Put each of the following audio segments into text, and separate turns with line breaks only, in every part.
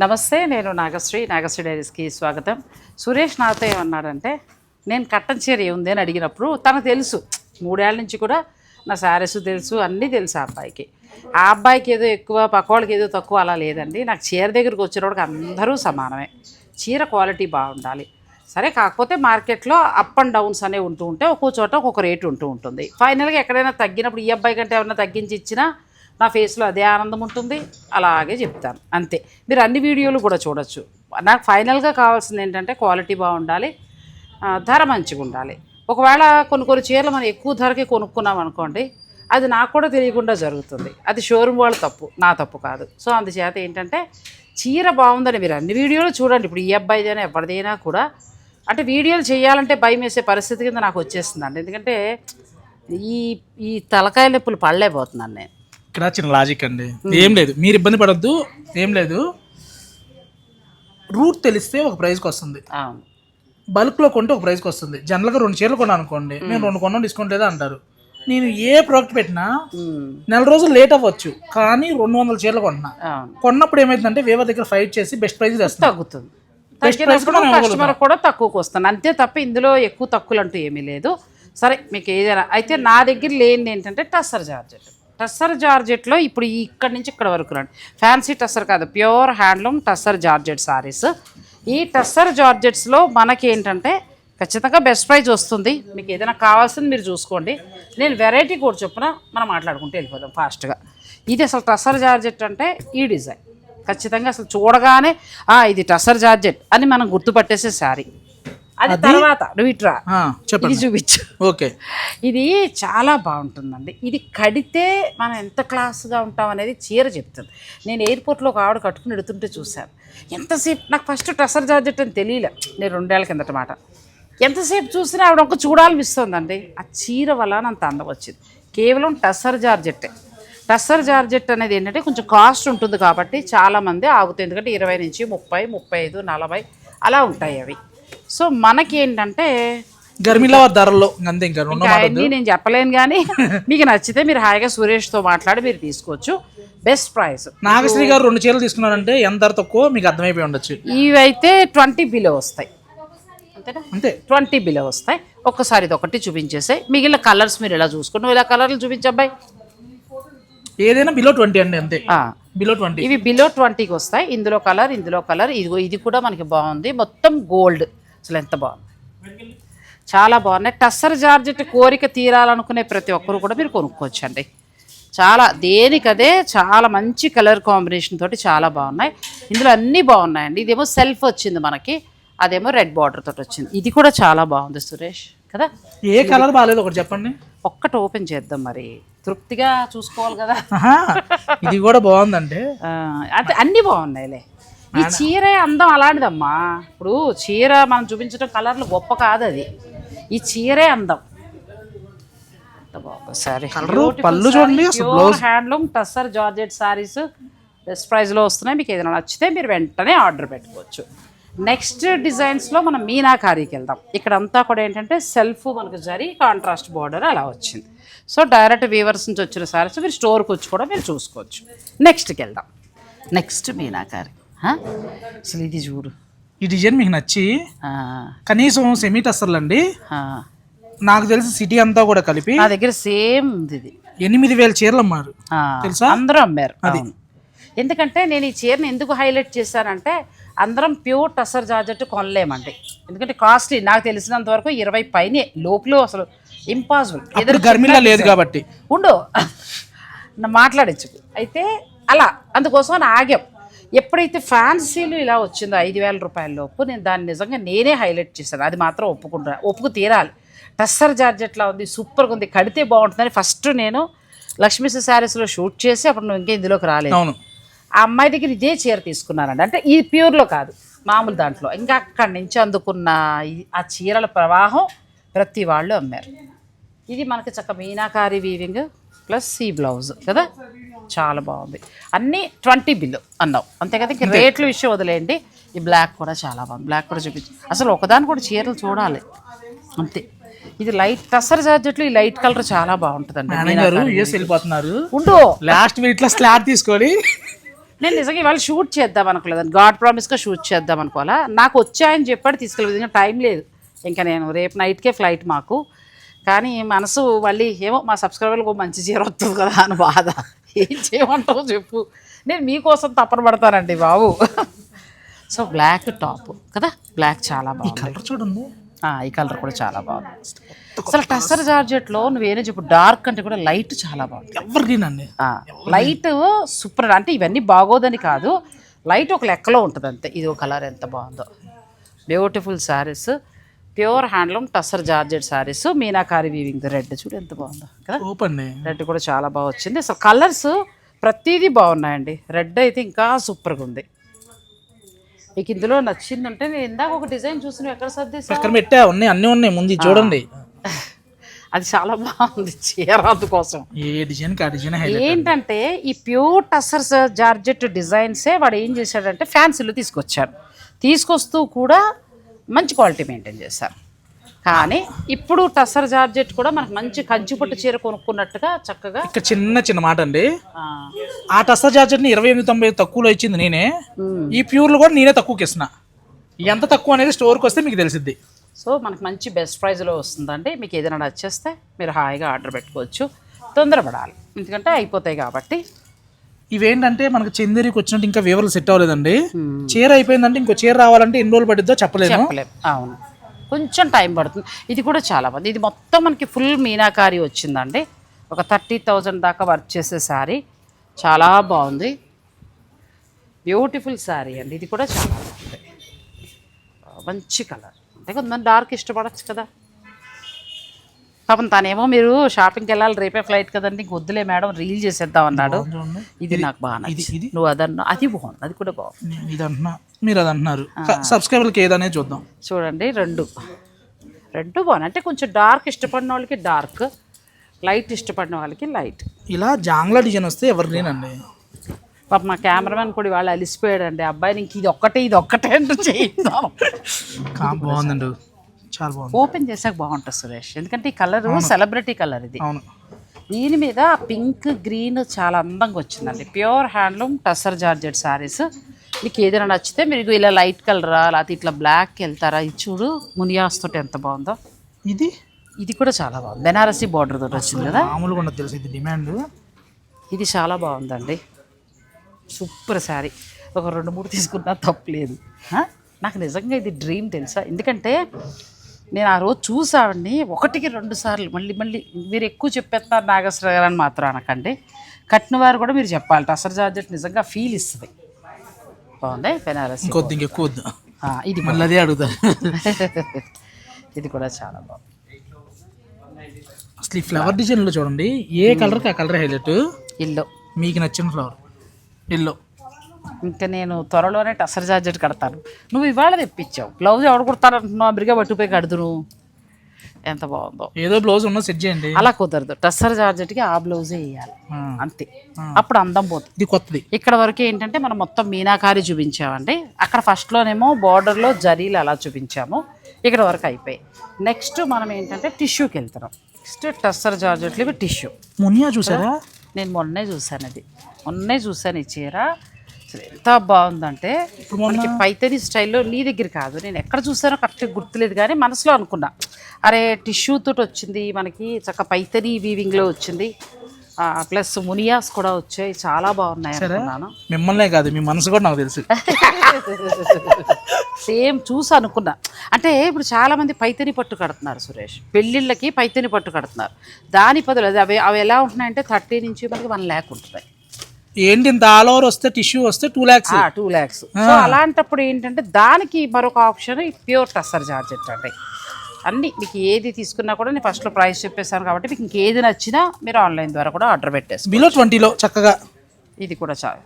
నమస్తే నేను నాగశ్రీ నాగశ్రీ డైరీస్కి స్వాగతం. సురేష్ నాతో ఏమన్నాడంటే నేను కట్టన్ చీర ఏముంది? అని అడిగినప్పుడు తనకు తెలుసు. మూడేళ్ళ నుంచి కూడా నా శారీస్ తెలుసు అన్నీ తెలుసు ఆ అబ్బాయికి. ఆ అబ్బాయికి ఏదో ఎక్కువ పక్కవాళ్ళకి ఏదో తక్కువ అలా లేదండి. నాకు చీర దగ్గరికి వచ్చినప్పటికి అందరూ సమానమే. చీర క్వాలిటీ బాగుండాలి. సరే కాకపోతే మార్కెట్లో అప్ అండ్ డౌన్స్ అనేవి ఉంటూ ఉంటే ఒక్కో చోట ఒక్కొక్క రేటు ఉంటూ ఉంటుంది. ఫైనల్గా ఎక్కడైనా తగ్గినప్పుడు ఈ అబ్బాయి కంటే ఏమైనా తగ్గించి ఇచ్చినా నా ఫేస్లో అదే ఆనందం ఉంటుంది. అలాగే చెప్తాను. అంతే. మీరు అన్ని వీడియోలు కూడా చూడొచ్చు. నాకు ఫైనల్గా కావాల్సింది ఏంటంటే క్వాలిటీ బాగుండాలి. ధర మంచిగా ఉండాలి. ఒకవేళ కొన్ని కొన్ని చీరలు మనం ఎక్కువ ధరకే కొనుక్కున్నాం అనుకోండి అది నాకు కూడా తెలియకుండా జరుగుతుంది. అది షోరూమ్ వాళ్ళ తప్పు నా తప్పు కాదు. సో అందుచేత ఏంటంటే చీర బాగుందని మీరు అన్ని వీడియోలు చూడండి. ఇప్పుడు ఈ అబ్బాయిదైనా ఎవరిదైనా కూడా. అంటే వీడియోలు చేయాలంటే భయం వేసే పరిస్థితి కింద నాకు వచ్చేస్తుందండి. ఎందుకంటే ఈ ఈ తలకాయ నొప్పులు పడలేకపోతున్నాను నేను.
ఇక్కడ చిన్న లాజిక్ అండి. ఏం లేదు. మీరు ఇబ్బంది పడొద్దు. ఏం లేదు. రూట్ తెలిస్తే ఒక ప్రైస్కి వస్తుంది. బల్క్లో కొంటే ఒక ప్రైస్కి వస్తుంది. జనరల్గా రెండు చీరలు కొన్నాను అనుకోండి. నేను రెండు కొన్నాను డిస్కౌంట్ లేదా అంటారు. నేను ఏ ప్రోడక్ట్ పెట్టినా నెల రోజులు లేట్ అవ్వచ్చు. కానీ రెండు వందల చీరలు కొన్నా. కొన్నప్పుడు ఏమైందంటే వేవర్ దగ్గర ఫైట్ చేసి బెస్ట్ ప్రైస్
తగ్గుతుంది. తగ్గినప్పుడు కస్టమర్ కూడా తక్కువకు వస్తాను అంతే తప్ప ఇందులో ఎక్కువ తక్కువలు అంటూ ఏమీ లేదు. సరే మీకు ఏదైనా అయితే నా దగ్గర లేనిది ఏంటంటే టస్సర్ జార్జెట్ టస్సర్ జార్జెట్లో ఇప్పుడు ఈ ఇక్కడి నుంచి ఇక్కడ వరకు రండి. ఫ్యాన్సీ టస్సర్ కాదు pure handloom tussar georgette saris ఈ టస్సర్ జార్జెట్స్లో మనకి ఏంటంటే ఖచ్చితంగా బెస్ట్ ప్రైజ్ వస్తుంది. మీకు ఏదైనా కావాల్సింది మీరు చూసుకోండి. నేను వెరైటీ కూడా చొప్పున మనం మాట్లాడుకుంటూ వెళ్ళిపోదాం ఫాస్ట్గా ఇది అసలు టస్సర్ జార్జెట్ అంటే ఈ డిజైన్. ఖచ్చితంగా అసలు చూడగానే ఇది టసర్ జార్జెట్ అని మనం గుర్తుపట్టేసే శారీ. అది తర్వాత నువ్వు ఇట్రా.
చెప్పండి.
చూపించు.
ఓకే.
ఇది చాలా బాగుంటుందండి. ఇది కడితే మనం ఎంత క్లాస్గా ఉంటాం అనేది చీర చెప్తుంది. నేను ఎయిర్పోర్ట్లో ఒక ఆవిడ కట్టుకుని ఎడుతుంటే చూశాను. ఎంతసేపు నాకు ఫస్ట్ టసర్ జార్జెట్ అని తెలియలే. నేను రెండేళ్ళ కిందట మాట. ఎంతసేపు చూసినా ఆవిడ ఒక చూడాలనిపిస్తుందండి. ఆ చీర వల్ల అంత అందం వచ్చింది. కేవలం టసర్ జార్జెట్టే. టస్సర్ జార్జెట్ అనేది ఏంటంటే కొంచెం కాస్ట్ ఉంటుంది కాబట్టి చాలామంది ఆగుతాయి. ఎందుకంటే ఇరవై నుంచి ముప్పై ముప్పై ఐదు నలభై అలా ఉంటాయి అవి. సో మనకి ఏంటంటే
గర్మిలా ధరల్లో అంతే ఇంకా
అవన్నీ నేను చెప్పలేను కానీ మీకు నచ్చితే మీరు హాయిగా సురేష్తో మాట్లాడి మీరు తీసుకోవచ్చు. బెస్ట్ ప్రైస్
నాగశ్రీ గారు రెండు చీరలు తీసుకున్నారంటే ఎంత ధర తక్కువ? మీకు అర్థమైపోయి ఉండొచ్చు.
ఇవి అయితే ట్వంటీ బిలో వస్తాయి.
అంతే.
ట్వంటీ బిలో వస్తాయి. ఒక్కసారి ఇది ఒకటి చూపించేసాయి. మిగిలిన కలర్స్ మీరు ఇలా చూసుకోండి నువ్వు ఇలా కలర్లు చూపించబ్బాయి
ఏదైనా బిలో ట్వంటీ అండి అంతే. బిలో ట్వంటీ
ఇవి బిలో ట్వంటీకి వస్తాయి. ఇందులో కలర్ ఇందులో కలర్ ఇదిగో ఇది కూడా మనకి బాగుంది. మొత్తం గోల్డ్ అసలు ఎంత బాగుంది. చాలా బాగున్నాయి. టస్సర్ జార్జెట్ కోరిక తీరాలనుకునే ప్రతి ఒక్కరు కూడా మీరు కొనుక్కోవచ్చండి. చాలా దేనికదే చాలా మంచి కలర్ కాంబినేషన్ తోటి చాలా బాగున్నాయి. ఇందులో అన్నీ బాగున్నాయండి. ఇదేమో సెల్ఫ్ వచ్చింది మనకి. అదేమో రెడ్ బార్డర్ తోటి వచ్చింది. ఇది కూడా చాలా బాగుంది సురేష్. కదా?
ఏ కలర్ బాగాలేదు ఒకటి చెప్పండి.
ఒక్కటి ఓపెన్ చేద్దాం మరి. తృప్తిగా చూసుకోవాలి కదా.
ఇది కూడా బాగుందంటే
ఆ, అంటే అన్నీ బాగున్నాయిలే. ఈ చీరే అందం అలాంటిదమ్మా. ఇప్పుడు చీర మనం చూపించడం కలర్లు గొప్ప కాదు అది. ఈ చీరే అందం. ఎంత బాగుంది. సారీ
కలరు, పళ్ళు చూడండి, అసలు
handloom tussar georgette sarees best ప్రైస్లో వస్తున్నాయి. మీకు ఏదైనా నచ్చితే మీరు వెంటనే ఆర్డర్ పెట్టుకోవచ్చు. నెక్స్ట్ డిజైన్స్లో మనం మీనాకారీకి వెళ్దాం. ఇక్కడ అంతా కూడా ఏంటంటే సెల్ఫ్ మనకు జరి కాంట్రాస్ట్ బార్డర్ అలా వచ్చింది. సో డైరెక్ట్ వీవర్స్ నుంచి వచ్చిన సారీస్ మీరు స్టోర్కి వచ్చి కూడా మీరు చూసుకోవచ్చు. నెక్స్ట్కి వెళ్దాం. నెక్స్ట్ మీనాకారి? అసలు ఇది చూడు.
ఈ డిజైన్ మీకు నచ్చి కనీసం సెమీ టస్సర్లు అండి.
ఆ.
నాకు తెలిసి సిటీ అంతా కూడా కలిపి
నా దగ్గర సేమ్ ఉంది ఇది.
ఎనిమిది వేల చీరలు అమ్మారు. తెలుసా?
అందరూ అమ్మారు. అవును. ఎందుకంటే నేను ఈ చీరని ఎందుకు హైలైట్ చేశానంటే అందరం ప్యూర్ టసర్ జార్జెట్ కొనలేమండి. ఎందుకంటే కాస్ట్లీ నాకు తెలిసినంత వరకు ఇరవై పైనే లోపల అసలు ఇంపాసిబుల్
ఇప్పుడు గర్మిలా లేదు కాబట్టి.
ఉండు. మాట్లాడచ్చు అయితే అలా అందుకోసం ఆగాం. ఎప్పుడైతే ఫ్యాన్సీలు ఇలా వచ్చిందో ఐదు వేల రూపాయల లోపు నేను దాన్ని నిజంగా నేనే హైలైట్ చేశాను. అది మాత్రం ఒప్పుకుంటా ఒప్పుకు తీరాలి. టస్సర్ జార్జెట్లా ఉంది సూపర్గా ఉంది కడితే బాగుంటుందని ఫస్ట్ నేను లక్ష్మీస్ శారీస్లో షూట్ చేసి అప్పుడు నువ్వు ఇంకా ఇందులోకి రాలేదు.
అవును.
ఆ అమ్మాయి దగ్గర ఇదే చీర తీసుకున్నానండి. అంటే ఈ ప్యూర్లో కాదు మామూలు దాంట్లో. ఇంకా అక్కడి నుంచి అందుకున్న ఆ చీరల ప్రవాహం ప్రతి వాళ్ళు అమ్మారు. ఇది మనకి చక్క మీనాకారి వీవింగ్ ప్లస్ ఈ బ్లౌజ్ కదా? చాలా బాగుంది. అన్నీ ట్వంటీ బిల్లు అన్నావు. అంతే కదా? ఇంకా రేట్ల విషయం వదిలేయండి. ఈ బ్లాక్ కూడా చాలా బాగుంది. బ్లాక్ కూడా చూపించు. అసలు ఒకదాని కూడా చీరలు చూడాలి. అంతే. ఇది లైట్ టసర్ జార్జెట్లు ఈ లైట్ కలర్ చాలా బాగుంటుందండి.
యుఎస్ వెళ్ళిపోతున్నారు.
ఉండు.
లాస్ట్ మినిట్లో స్లాట్ తీసుకొని.
నేను నిజంగా ఇవాళ షూట్ చేద్దాం అనుకోలేదు గాడ్ ప్రామిస్గా షూట్ చేద్దాం అనుకోవాలా? నాకు వచ్చాయని చెప్పాడు తీసుకెళ్ళలేదు ఇంకా టైం లేదు. ఇంకా నేను రేపు నైట్కే ఫ్లైట్ మాకు. కానీ మనసు మళ్ళీ ఏమో మా సబ్స్క్రైబర్లకు మంచి చీర వస్తుంది కదా అని బాధ. ఏం చేయమంటావు చెప్పు. నేను మీకోసం తప్పన పడతానండి బాబు. సో బ్లాక్ టాప్ కదా? బ్లాక్ చాలా బాగుంది.
కలర్ చూడండి.
ఈ కలర్ కూడా చాలా బాగుంది. అసలు టస్సర్ జార్జెట్లో నువ్వేనే చెప్పు డార్క్ అంటే కూడా లైట్ చాలా బాగుంది.
అండి
లైట్ సూపర్ అంటే ఇవన్నీ బాగోదని కాదు లైట్ ఒక లెక్కలో ఉంటుంది అంతే ఇది ఒక కలర్ ఎంత బాగుందో. Beautiful sarees. Pure handloom tussar georgette sarees meenakari weaving red చూడు ఎంత బాగుందో కదా?
ఓపెన్
రెడ్ కూడా చాలా బాగా వచ్చింది. అసలు కలర్స్ ప్రతిదీ బాగున్నాయండి. రెడ్ అయితే ఇంకా సూపర్గా ఉంది. మీకు ఇందులో నచ్చిందంటే నేను ఇందాక ఒక డిజైన్ చూసి నువ్వు ఎక్కడ సర్దేసా
పక్కన పెట్టా? ఉన్నాయి అన్నీ ఉన్నాయి ముందు చూడండి.
అది చాలా బాగుంది చీర అందుకోసం.
ఏ డిజైన్ ఆ డిజైన్
ఏంటంటే ఈ ప్యూర్ టస్సర్స్ జార్జెట్ డిజైన్సే వాడు ఏం చేశాడంటే ఫ్యాన్సీలో తీసుకొచ్చారు తీసుకొస్తూ కూడా మంచి క్వాలిటీ మెయింటైన్ చేశారు కానీ ఇప్పుడు టస్సర్ జార్జెట్ కూడా మనకు మంచి కంచిపట్టు చీర కొనుక్కున్నట్టుగా చక్కగా
ఇక్కడ చిన్న చిన్న మాట అండి.
ఆ,
టస్సర్ జార్జెట్ని ఇరవై ఎనిమిది తొంభై తక్కువలో ఇచ్చింది నేనే. ఈ ప్యూర్లు కూడా నేనే తక్కువకి ఇస్తున్నా. ఎంత తక్కువ అనేది స్టోర్కి వస్తే మీకు తెలిసిద్ది.
సో మనకు మంచి బెస్ట్ ప్రైస్లో వస్తుందండి. మీకు ఏదైనా నచ్చేస్తే మీరు హాయిగా ఆర్డర్ పెట్టుకోవచ్చు. తొందరపడాలి. ఎందుకంటే అయిపోతాయి కాబట్టి
ఇవేంటంటే మనకు చందేరికి వచ్చినట్టు ఇంకా వివరాలు సెట్ అవ్వలేదండి. చీర అయిపోయిందంటే ఇంకో చీర రావాలంటే ఎన్ని రోజులు పడిద్దో చెప్పలేను
చెప్పలేం. అవును. కొంచెం టైం పడుతుంది. ఇది కూడా చాలా బాగుంది ఇది మొత్తం మనకి ఫుల్ మీనాకారి వచ్చిందండి. ఒక థర్టీ థౌజండ్ దాకా వర్క్ చేసే శారీ చాలా బాగుంది. బ్యూటిఫుల్ శారీ అండి. ఇది కూడా చాలా బాగుంది. మంచి కలర్. అంటే కొంతమంది డార్క్ ఇష్టపడచ్చు కదా. పాపం తనేమో మీరు షాపింగ్కి వెళ్ళాలి రేపే ఫ్లైట్ కదండి ఇంక వద్దులే మేడం రీల్ చేసేద్దాం అన్నాడు. ఇది నాకు బాగా నచ్చింది? నువ్వు అదన్నా అది బాగుంది అది కూడా బాగుంది.
ఇది అంటున్నా మీరు అది అంటున్నారు సబ్స్క్రైబర్కి ఏదనేది చూద్దాం.
చూడండి రెండు. రెండు బాగున్నాయి. అంటే కొంచెం డార్క్ ఇష్టపడిన వాళ్ళకి డార్క్ లైట్ ఇష్టపడిన వాళ్ళకి లైట్.
ఇలా జాంగ్లా డిజైన్ వస్తే ఎవరు నేనండి
పాప మా కెమెరామెన్ కూడా వాళ్ళు అలిసిపోయాడండి. అబ్బాయిని ఇంక ఇది ఒక్కటే ఇది ఒక్కటే అంటూ చేయిద్దాం.
బాగుందండి. చాలా బాగుంది.
ఓపెన్ చేసాక బాగుంటుంది సురేష్. ఎందుకంటే ఈ కలర్ సెలబ్రిటీ కలర్ ఇది.
అవును.
దీని మీద పింక్ గ్రీన్ చాలా అందంగా వచ్చిందండి. Pure handloom tussar georgette sarees మీకు ఏదైనా నచ్చితే మీరు ఇలా లైట్ కలరా లేకపోతే ఇట్లా బ్లాక్ వెళ్తారా ఇది చూడు మునియాస్ తోటి ఎంత బాగుందో.
ఇది?
ఇది కూడా చాలా బాగుంది. బెనారసీ బార్డర్ తోటి వచ్చింది కదా.
మామూలుగా ఉండదు తెలుసు ఇది డిమాండ్?
ఇది చాలా బాగుందండి. సూపర్ శారీ ఒక రెండు మూడు తీసుకున్నా తప్పలేదు? నాకు నిజంగా ఇది డ్రీమ్ తెలుసా? ఎందుకంటే నేను ఆ రోజు చూసావండి ఒకటికి రెండు సార్లు మళ్ళీ మళ్ళీ మీరు ఎక్కువ చెప్పేస్తున్నారు నాగేశ్వర గారు అని మాత్రం అనకండి. కట్టిన వారు కూడా మీరు చెప్పాలి టసర్ జార్జెట్ నిజంగా ఫీల్ ఇస్తుంది. బాగుంది? బెనారసి
ఇంకెక్కువ
ఇది
మళ్ళీ అదే అడుగుతా.
ఇది కూడా చాలా బాగుంది.
అసలు ఈ ఫ్లవర్ డిజైన్లో చూడండి ఏ కలర్కి ఆ కలర్ హైలైట్
ఇల్లు
మీకు నచ్చిన ఫ్లవర్ ఎల్లో
ఇంకా నేను త్వరలోనే టసర్ జార్జెట్ కడతాను. నువ్వు ఇవాళ తెప్పించావు. బ్లౌజ్ ఎవడు కుడతానంటున్నావు? అమెరికా పట్టుపోయి కడుదును. ఎంత బాగుందో.
ఏదో బ్లౌజ్ ఉన్నా సెట్ చేయండి.
అలా కుదరదు. టస్సర్ జార్జెట్కి ఆ బ్లౌజే వేయాలి. అంతే. అప్పుడు అందం పోతుంది.
ఇది కొత్తది.
ఇక్కడ వరకు ఏంటంటే మనం మొత్తం మీనాకారి చూపించామండి. అక్కడ ఫస్ట్లోనేమో బార్డర్లో జరీలు అలా చూపించాము. ఇక్కడ వరకు అయిపోయి నెక్స్ట్ మనం ఏంటంటే టిష్యూకి వెళ్తున్నాం. నెక్స్ట్ టస్సర్ జార్జెట్లు ఇవి టిష్యూ.
మునియా చూసారా?
నేను మొన్నే చూసాను అది. మొన్నే చూసాను ఈ చీర. అసలు ఎంత బాగుందంటే మనకి పైతని స్టైల్లో నీ దగ్గర కాదు. నేను ఎక్కడ చూసానో కరెక్ట్గా గుర్తులేదు కానీ మనసులో అనుకున్నా. అరే టిష్యూ తోటి వచ్చింది మనకి చక్క పైతని వీవింగ్లో వచ్చింది. ప్లస్ మునియాస్ కూడా వచ్చాయి. చాలా బాగున్నాయి అనుకున్నాను.
మిమ్మల్నే కాదు మీ మనసు కూడా నాకు తెలుసు.
సేమ్ చూసి అనుకున్నా. అంటే ఇప్పుడు చాలా మంది పైతని పట్టు కడుతున్నారు సురేష్. పెళ్ళిళ్ళకి పైతని పట్టు కడుతున్నారు. దాని అది అవి అవి ఎలా ఉంటున్నాయంటే థర్టీ నుంచి మనకి వన్ ల్యాక్ ఉంటున్నాయి.
ఏంటి ఇంత ఆల్ ఓవర్ వస్తే టిష్యూ వస్తే two lakhs
two lakhs so అలాంటప్పుడు ఏంటంటే దానికి మరొక ఆప్షన్ ప్యూర్ టస్సర్ జార్జెట్ అండి. అన్ని మీకు ఏది తీసుకున్నా కూడా నేను ఫస్ట్లో ప్రైస్ చెప్పేశాను కాబట్టి మీకు ఇంకేది నచ్చినా మీరు ఆన్లైన్ ద్వారా కూడా ఆర్డర్ పెట్టేసుకో
బిలో ట్వంటీలో చక్కగా.
ఇది కూడా చాలా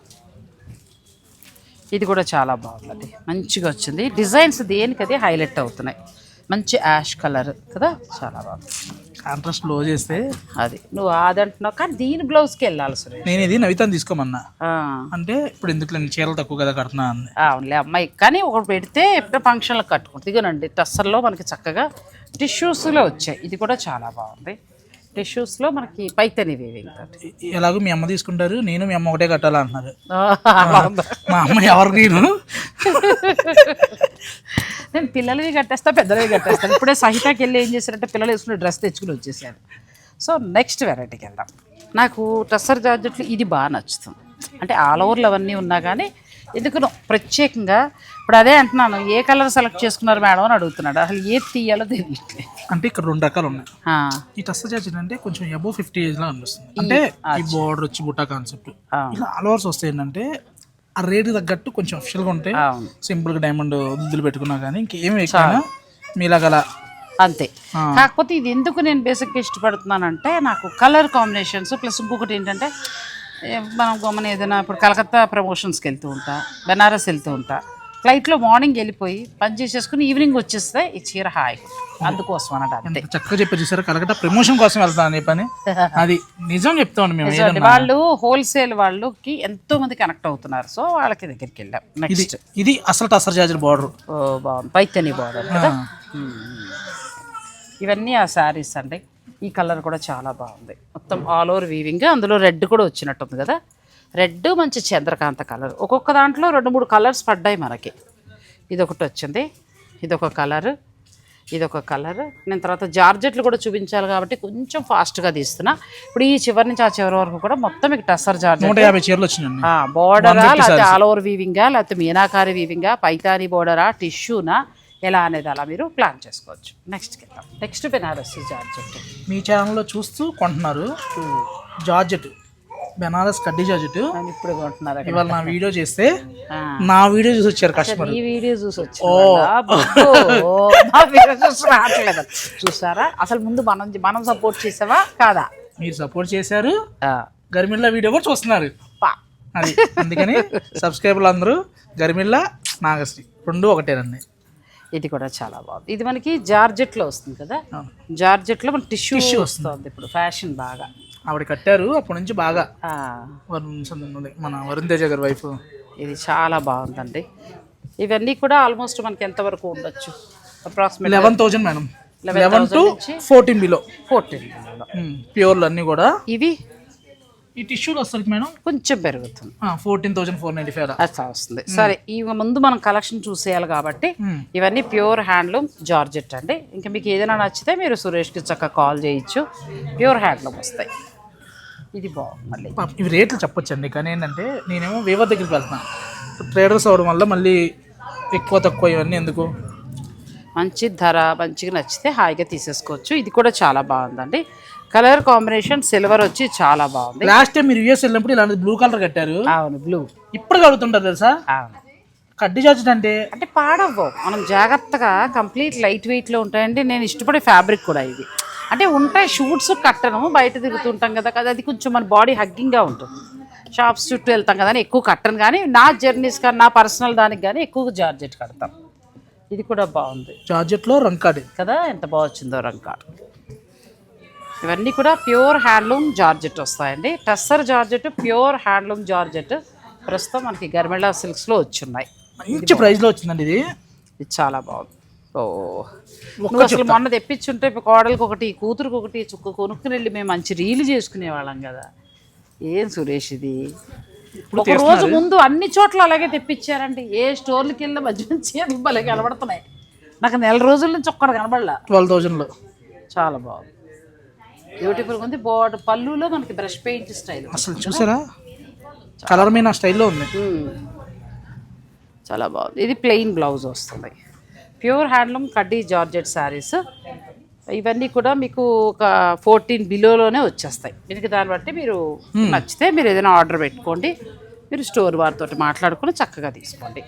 ఇది కూడా చాలా బాగుందండి. మంచిగా వచ్చింది. డిజైన్స్ దేనికది హైలైట్ అవుతున్నాయి. మంచి యాష్ కలర్ కదా? చాలా బాగుంది.
కాంట్రాస్ట్లో చేస్తే?
అది. నువ్వు అదంటున్నావు కానీ దీని బ్లౌజ్కి వెళ్ళాలి సురేష్.
నేను ఇది నవితాన్ని తీసుకోమన్నా. అంటే ఇప్పుడు ఎందుకు నేను చీరలు తక్కువ కదా కడుతున్నా అంది.
అవునులే అమ్మాయి. కానీ ఒకటి పెడితే ఎప్పుడో ఫంక్షన్లో కట్టుకుంటుంది. ఇదిగోనండి టస్సర్లో మనకి చక్కగా టిష్యూస్లో వచ్చాయి. ఇది కూడా చాలా బాగుంది. టిష్యూస్లో మనకి పైతని వీవింగ్
ఎలాగో మీ అమ్మ తీసుకుంటారు నేను మీ అమ్మ ఒకటే కట్టాలి అంటున్నారు
అలా ఉందా?
మా అమ్మ ఎవరికి నేను?
నేను పిల్లలవి కట్టేస్తా పెద్దలవి కట్టేస్తాను. ఇప్పుడే సహితాకి వెళ్ళి ఏం చేశారంటే పిల్లలు వేసుకునే డ్రెస్ తెచ్చుకుని వచ్చేసాను సో నెక్స్ట్ వెరైటీకి వెళ్దాం. నాకు టస్సర్ జార్జెట్లు ఇది బాగా నచ్చుతుంది. అంటే ఆల్ ఓవర్లు అవన్నీ ఉన్నా కానీ ఎందుకనో ప్రత్యేకంగా ఇప్పుడు అదే అంటున్నాను ఏ కలర్ సెలెక్ట్ చేసుకున్నారు మేడం అని అడుగుతున్నాడు. అసలు ఏది తీయాలో తెలియట్లేదు.
అంటే ఇక్కడ రెండు రకాలు ఉన్నాయి. ఈ టస్స జార్జెట్ అంటే కొంచెం అబౌవ్ ఫిఫ్టీ ఏజ్ లా అనిపిస్తుంది. అంటే ఈ బోర్డర్ వచ్చి బుట్ట కాన్సెప్ట్ ఇలా ఆల్ ఓవర్స్ వస్తాయి ఏంటంటే ఆ రేట్ తగ్గట్టు కొంచెం official గా ఉంటాయి
అవును.
సింపుల్గా డైమండ్ దుద్దులు పెట్టుకున్నా కానీ ఇంకేం ఎక్కైనా మీలా గల
అంతే. కాకపోతే ఇది ఎందుకు నేను బేసిక్గా ఇష్టపడుతున్నానంటే నాకు కలర్ కాంబినేషన్స్ ప్లస్ ఇంకొకటి ఏంటంటే మనం గమని ఏదైనా ఇప్పుడు కలకత్తా ప్రమోషన్స్కి వెళ్తూ ఉంటా బెనారస్ వెళ్తూ ఉంటా ఫ్లైట్లో మార్నింగ్ వెళ్ళిపోయి పని చేసేసుకుని ఈవినింగ్ వచ్చేస్తే ఈ చీర హాయి. అందుకోసం అన్నట్టు అంతే.
చక్కగా చెప్పారు చూసారా? కలకట్ట ప్రమోషన్ కోసం వెళ్తాను ఈ పని. అది నిజం చెప్తామండి మేము
వాళ్ళు హోల్సేల్ వాళ్ళకి ఎంతో మంది కనెక్ట్ అవుతున్నారు. సో వాళ్ళకి దగ్గరికి వెళ్ళాం. నెక్స్ట్.
ఇది అసలు టసర్ జార్జెట్ బార్డర్.
బాగుంది. పైతని బార్డర్ కదా. ఇవన్నీ ఆ శారీస్ అండి. ఈ కలర్ కూడా చాలా బాగుంది. మొత్తం ఆల్ ఓవర్ వీవింగ్. అందులో రెడ్ కూడా వచ్చినట్టుంది కదా? రెడ్ మంచి చంద్రకాంత కలర్. ఒక్కొక్క దాంట్లో రెండు మూడు కలర్స్ పడ్డాయి మనకి. ఇది ఒకటి వచ్చింది. ఇదొక కలర్. ఇదొక కలర్. నేను తర్వాత జార్జెట్లు కూడా చూపించాలి కాబట్టి కొంచెం ఫాస్ట్గా తీస్తున్నా. ఇప్పుడు ఈ చివరి నుంచి ఆ చివరి వరకు కూడా మొత్తం మీకు టస్సర్ జార్జెట్ బోర్డరా లేకపోతే ఆల్ ఓవర్ వీవింగా లేకపోతే మీనాకారి వీవింగా పైతాని బోర్డరా టిష్యూనా ఎలా అనేది అలా మీరు ప్లాన్ చేసుకోవచ్చు. నెక్స్ట్కి వెళ్దాం నెక్స్ట్ బెనారసి జార్జెట్
మీ ఛానల్లో చూస్తూ కొంటున్నారు. జార్జెట్. బెనారస్ కడ్డీ జార్జెట్
అని ఇప్పుడు కొంటున్నారు.
ఇవాళ నా వీడియో చేస్తే. నా వీడియో చూసి వచ్చారు కస్టమర్
ఈ వీడియో చూసి చూసి రావట్లేదు. చూసారా? అసలు ముందు మనం మనం సపోర్ట్ చేసావా? కాదా?
మీరు సపోర్ట్ చేశారు.
ఆ,
గర్మిల్లా వీడియో కూడా చూస్తున్నారు. అది అందుకని సబ్స్క్రైబర్లు అందరూ గర్మిల్లా నాగశ్రీ రెండు ఒకటేనండి.
ఇది కూడా చాలా బాగుంది. ఇది మనకి జార్జెట్లో వస్తుంది కదా. జార్జెట్లో మన టిష్యూ వస్తుంది. ఇప్పుడు ఫ్యాషన్ బాగా.
ఆవిడ కట్టారు అప్పటి నుంచి బాగా. మన వరుణ్ తేజ గారి వైఫ్.
ఇది చాలా బాగుందండి. ఇవన్నీ కూడా ఆల్మోస్ట్ మనకి ఎంతవరకు ఉండొచ్చు? Approximate
eleven thousand madam
11,000
eleven to fourteen below
fourteen
ప్యూర్లు అన్నీ కూడా.
ఇవి
ఈ టిష్యూలు వస్తుంది మేడం?
కొంచెం పెరుగుతుంది.
Fourteen thousand four ninety five
అట్లా వస్తుంది. సరే ఇవి ముందు మనం కలెక్షన్ చూసేయాలి కాబట్టి
Hmm.
ఇవన్నీ ప్యూర్ హ్యాండ్లూమ్ జార్జెట్ అండి. ఇంకా మీకు ఏదైనా నచ్చితే మీరు సురేష్కి చక్కగా కాల్ చేయొచ్చు. ప్యూర్ హ్యాండ్లూమ్ వస్తాయి. ఇది బాగుంది మళ్ళీ.
ఇవి రేట్లు చెప్పొచ్చండి. కానీ ఏంటంటే నేనేమో వేవర్ దగ్గరికి వెళ్తున్నాను ట్రేడర్స్ అవడం వల్ల మళ్ళీ ఎక్కువ తక్కువ ఇవన్నీ ఎందుకు?
మంచి ధర మంచిగా నచ్చితే హాయిగా తీసేసుకోవచ్చు. ఇది కూడా చాలా బాగుందండి. కలర్ కాంబినేషన్ సిల్వర్ వచ్చి చాలా బాగుంది.
లాస్ట్ టైం మీరు యూఎస్ వెళ్ళినప్పుడు ఇలాంటి బ్లూ కలర్ కట్టారు.
అవును బ్లూ.
ఇప్పుడు కడుగుతుంటారు తెలుసా?
అవును.
కడ్డీ జార్జెట్ అంటే
అంటే పాడవ్వవు మనం జాగ్రత్తగా కంప్లీట్ లైట్ వెయిట్లో ఉంటాయండి. నేను ఇష్టపడే ఫ్యాబ్రిక్ కూడా ఇది. అంటే ఉంటాయి షూట్స్ కట్టను. బయట తిరుగుతుంటాం కదా కదా అది కొంచెం మన బాడీ హగ్గింగ్గా ఉంటుంది. షాప్స్ చుట్టూ వెళ్తాం కదా అని ఎక్కువ కట్టను కానీ నా జర్నీస్ కానీ నా పర్సనల్ దానికి కానీ ఎక్కువ జార్జెట్ కడతాం. ఇది కూడా బాగుంది.
జార్జెట్లో రంకాడి.
కదా ఎంత బాగా వచ్చిందో రంకాడు. ఇవన్నీ కూడా ప్యూర్ హ్యాండ్లూమ్ జార్జెట్ వస్తాయండి. Tussar georgette pure handloom georgette ప్రస్తుతం మనకి గర్మిళా సిల్క్స్లో వచ్చున్నాయి.
మంచి ప్రైస్లో వచ్చిందండి ఇది.
ఇది చాలా బాగుంది. ఓ. నువ్వు అసలు మొన్న తెప్పించుంటే కోడలికి ఒకటి కూతురుకి ఒకటి చుక్క కొనుక్కుని వెళ్ళి మేము మంచి రీలు చేసుకునేవాళ్ళం కదా. ఏం సురేష్ ఇది? ఒక రోజు ముందు అన్ని చోట్ల అలాగే తెప్పించారండి. ఏ స్టోర్లకి వెళ్ళినా మధ్య నుంచి భలే కనబడుతున్నాయి. నాకు నెల రోజుల నుంచి ఒక్కడ కనబడలా.
ట్వెల్వ్ థౌజండ్లో.
చాలా బాగుంది. బ్యూటిఫుల్గా ఉంది. బోర్డ్ పళ్ళులో మనకి బ్రష్ పెయింట్ స్టైల్
అసలు చూసారా? కలర్ మీద స్టైల్లో ఉంది.
చాలా బాగుంది. ఇది ప్లెయిన్ బ్లౌజ్ వస్తుంది. ప్యూర్ హ్యాండ్లూమ్ కడ్డీ జార్జెట్ శారీస్ ఇవన్నీ కూడా మీకు ఒక ఫోర్టీన్ బిలోలోనే వచ్చేస్తాయి. మీకు దాన్ని బట్టి మీరు నచ్చితే మీరు ఏదైనా ఆర్డర్ పెట్టుకోండి. మీరు స్టోర్ వారితో మాట్లాడుకుని చక్కగా తీసుకోండి.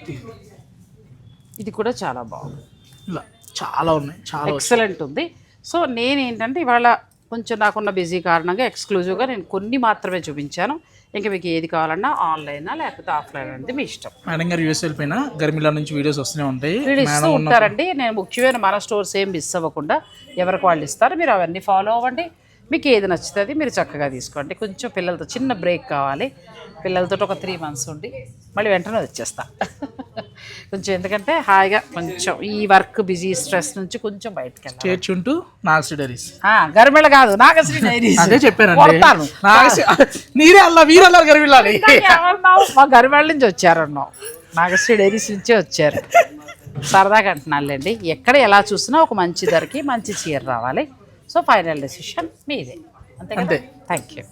ఇది కూడా చాలా బాగుంది.
ఇలా చాలా ఉన్నాయి. చాలా
ఎక్సలెంట్ ఉంది. సో నేను ఏంటంటే ఇవాళ కొంచెం నాకున్న బిజీ కారణంగా ఎక్స్క్లూజివ్గా నేను కొన్ని మాత్రమే చూపించాను. ఇంకా మీకు ఏది కావాలన్నా ఆన్లైనా లేకపోతే ఆఫ్లైన్ అనేది మీ ఇష్టం.
మేడం గారు యూఎస్ వెళ్ళిపోయినా గర్మిలా నుంచి వీడియోస్ వస్తూనే ఉంటాయి.
వీళ్ళు ఇస్తూ ఉంటారండి. నేను ముఖ్యమైన మన స్టోర్స్ ఏం మిస్ అవ్వకుండా ఎవరికి వాళ్ళు ఇస్తారు మీరు అవన్నీ ఫాలో అవ్వండి. మీకు ఏది నచ్చుతుంది మీరు చక్కగా తీసుకోండి. కొంచెం పిల్లలతో చిన్న బ్రేక్ కావాలి. పిల్లలతో ఒక త్రీ మంత్స్ ఉండి మళ్ళీ వెంటనే వచ్చేస్తా కొంచెం ఎందుకంటే హాయిగా కొంచెం ఈ వర్క్ బిజీ స్ట్రెస్ నుంచి కొంచెం బయటకు
చేర్చుంటూ నాగశ్రీ డైరీస్.
గరిమెళ్ళ కాదు నాగశ్రీ డైరీస్.
అదే. నాగశ్రీ మీరే అల్లా మీరు అల్లారు?
మా గరిమెళ్ళ నుంచి వచ్చారన్నావు. నాగశ్రీ డైరీస్ నుంచే వచ్చారు. సరదాగా అంటున్నానులేండి. ఎక్కడ ఎలా చూసినా ఒక మంచి ధరకి మంచి చీర రావాలి. సో ఫైనల్ డెసిషన్ మీదే. అంతే
అంతే.
Thank you